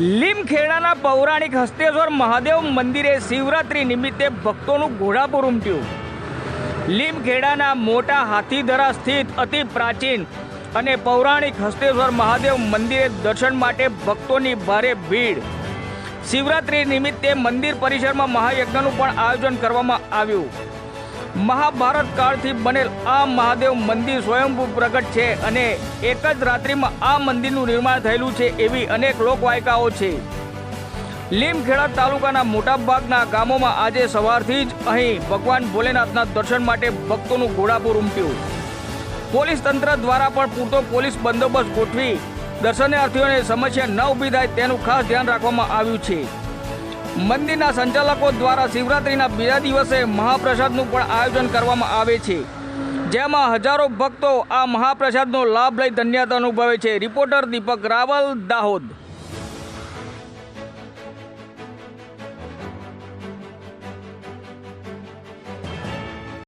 લીમખેડાના પૌરાણિક હસ્તેશ્વર મહાદેવ મંદિરે શિવરાત્રી નિમિત્તે ભક્તોનું ઘોડાપુર ઉમટ્યું. લીમખેડાના મોટા હાથીધરા સ્થિત અતિ પ્રાચીન અને પૌરાણિક હસ્તેશ્વર મહાદેવ મંદિરે દર્શન માટે ભક્તોની ભારે ભીડ. શિવરાત્રી નિમિત્તે મંદિર પરિસરમાં મહાયજ્ઞનું પણ આયોજન કરવામાં આવ્યું. મહાભારત કાળથી બનેલ આ મહાદેવ મંદિર સ્વયંભૂ પ્રગટ છે અને એક જ રાત્રિમાં આ મંદિરનું નિર્માણ થયેલું છે એવી અનેક લોકવાયકાઓ છે. લીમખેડા તાલુકાના મોટાભાગના ગામોમાં આજે સવારથી જ અહીં ભગવાન ભોલેનાથના દર્શન માટે ભક્તોનું ઘોડાપુર ઉમટ્યું. પોલીસ તંત્ર દ્વારા પણ પૂરતો પોલીસ બંદોબસ્ત ગોઠવી દર્શનાર્થીઓને સમસ્યા ન ઊભી થાય તેનું ખાસ ધ્યાન રાખવામાં આવ્યું છે. મંદિરના સંચાલકો દ્વારા શિવરાત્રિના બીજા દિવસે મહાપ્રસાદનું પણ આયોજન કરવામાં આવે છે. જેમાં હજારો ભક્તો આ મહાપ્રસાદનો લાભ લઈ ધન્યતા અનુભવે છે. રિપોર્ટર દીપક રાવલ દાહોદ.